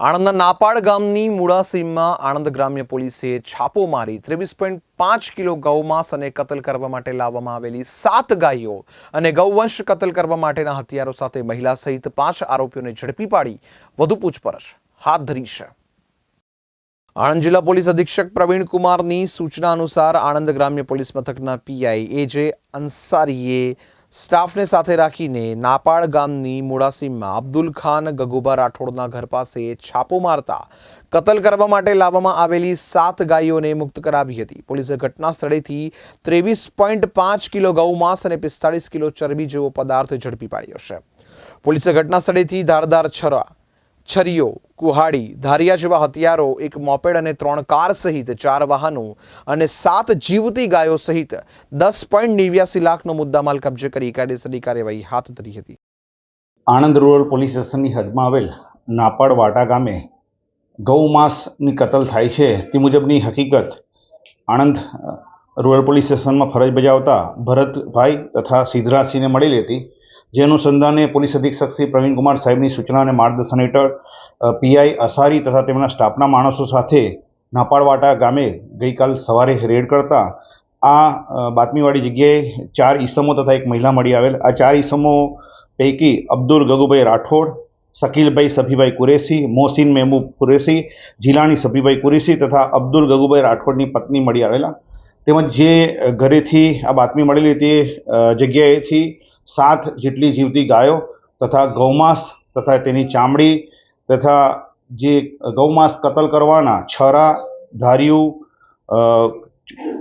આણંદના નાપાડ ગામની મુળાસીમમાં આણંદ ગ્રામ્ય પોલીસે છાપો મારી ત્રેવીસ પોઈન્ટ પાંચ કિલો ગૌમાંસ અને કતલ કરવા માટે લાવવામાં આવેલી સાત ગાયો અને ગૌવંશ કતલ કરવા માટેના હથિયારો સાથે મહિલા સહિત પાંચ આરોપીઓને ઝડપી પાડી વધુ પૂછપરછ હાથ ધરી છે. આણંદ જિલ્લા પોલીસ અધિક્ષક પ્રવીણ કુમારની સૂચના અનુસાર આણંદ ગ્રામ્ય પોલીસ મથકના પીઆઈ એ જે અંસારીએ સ્ટાફને સાથે રાખીને નાપાડ ગામની મુડાસીમમાં અબ્દુલ ખાન, ગગુબા રાઠોડના ઘર પાસે છાપો મારતા કતલ કરવા માટે લાવવામાં આવેલી સાત ગાયોને મુક્ત કરાવી હતી. પોલીસે ઘટના સ્થળેથી ત્રેવીસ પોઈન્ટ પાંચ કિલો ગૌમાંસ અને પિસ્તાળીસ કિલો ચરબી જેવો પદાર્થ ઝડપી પાડ્યો છે. પોલીસે ઘટના સ્થળેથી ધારદાર છરા છરીઓ, કુહાડી, ધારિયા જેવા હથિયારો, એક મોપેડ અને ત્રણ કાર સહિત ચાર વાહનો અને સાત જીવતી ગાયો સહિત દસ પોઈન્ટ નેવ્યાસી લાખનો મુદ્દામાલ કબજે કરી કાયદેસરની કાર્યવાહી હાથ ધરી હતી. આણંદ રૂરલ પોલીસ સ્ટેશનની હદમાં આવેલ નાપાડ વાટા ગામે ગૌમાંસની કતલ થાય છે તે મુજબની હકીકત આણંદ રૂરલ પોલીસ સ્ટેશનમાં ફરજ બજાવતા ભરતભાઈ તથા સિદ્ધરાજસિંહને મળેલી હતી જે અનુસંધાને પોલીસ અધિક્ષક શ્રી પ્રવીણકુમાર સાહેબની સૂચના અને માર્ગદર્શન હેઠળ પીઆઈ અસારી તથા તેમના સ્ટાફના માણસો સાથે નાપાડવાટા ગામે ગઈકાલ સવારે રેડ કરતા આ બાતમીવાળી જગ્યાએ ચાર ઈસમો તથા એક મહિલા મળી આવેલ. આ ચાર ઈસમો પૈકી અબ્દુલ ગગુભાઈ રાઠોડ, શકીલભાઈ સભીભાઈ કુરેશી, મોહસિન મહેબૂબ કુરેશી, જીલાણી સભીભાઈ કુરેશી તથા અબ્દુલ ગગુભાઈ રાઠોડની પત્ની મળી આવેલા. તેમજ જે ઘરેથી આ બાતમી મળેલી તે જગ્યાએથી સાત જેટલી જીવતી ગાયો તથા ગૌમાંસ તથા તેની ચામડી તથા જે ગૌમાંસ કતલ કરવાના છરા, ધાર્યું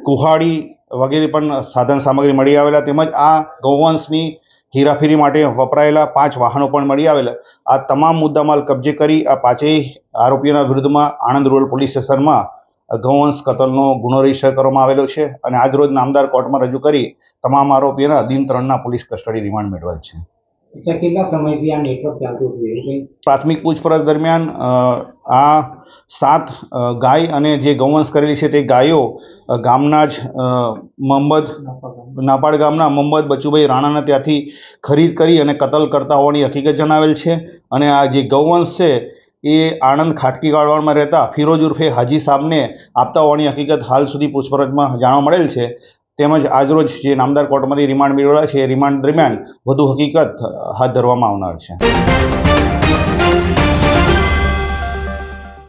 કુહાડી વગેરે પણ સાધન સામગ્રી મળી આવેલા તેમજ આ ગૌવંશની હેરાફેરી માટે વપરાયેલા પાંચ વાહનો પણ મળી આવેલા. આ તમામ મુદ્દામાલ કબજે કરી આ પાંચેય આરોપીઓના વિરુદ્ધમાં આણંદ રૂરલ પોલીસ સ્ટેશનમાં ગૌવંશ કતલનો ગુનો રજિસ્ટર કરવામાં આવેલો છે અને આજરોજ નામદાર કોર્ટમાં રજૂ કરી તમામ આરોપીઓના દિન ત્રણના પોલીસ કસ્ટડી રિમાન્ડ મેળવેલ છે. પ્રાથમિક પૂછપરછ દરમિયાન આ સાત ગાય અને જે ગૌવંશ કરેલી છે તે ગાયો ગામના જ મોહમ્મદ નાપાડ ગામના મોહમ્મદ બચુભાઈ રાણાના ત્યાંથી ખરીદ કરી અને કતલ કરતા હોવાની હકીકત જણાવેલ છે અને આ જે ગૌવંશ છે એ આણંદ ખાટકી ગાળવામાં રહેતા ફિરોજ ઉર્ફે હાજી સાહેબને આપતા હોવાની હકીકત હાલ સુધી પૂછપરછમાં જાણવા મળેલ છે. તેમજ આજરોજ જે નામદાર કોર્ટમાંથી રિમાન્ડ મેળવેલા છે, એ રિમાન્ડ દરમિયાન વધુ હકીકત હાથ ધરવામાં આવનાર છે.